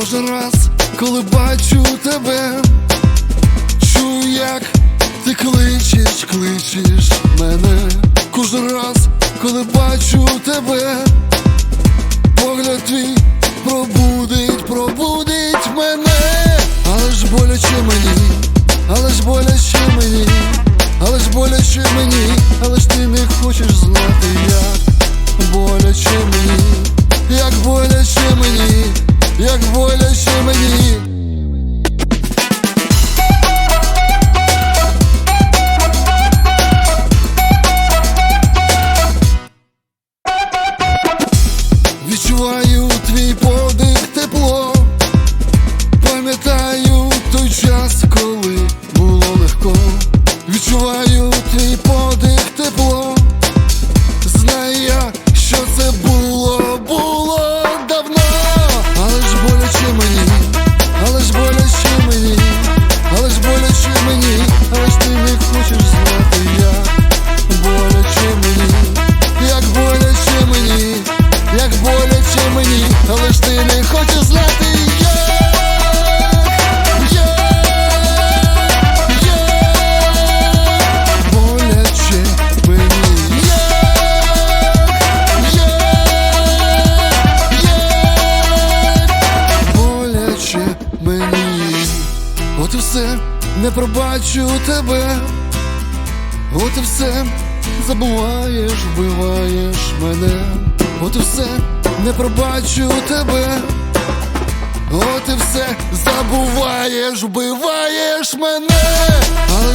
Кожен раз, коли бачу тебе, чую, як ти кличеш, кличеш мене. Кожен раз, коли бачу тебе, погляд твій пробудить, пробудить мене, але ж боляче мені, але ж боляче мені, але ж боляче мені, але ж ти не хочеш знати, твій подих тепло, пам'ятаю той час, коли було легко. Відчуваю твій подих тепло, знаю я, що це було, було давно, але ж боляче мені, не пробачу тебе. От і все, забуваєш, вбиваєш мене. От і все, не пробачу тебе. От і все, забуваєш, вбиваєш мене. Але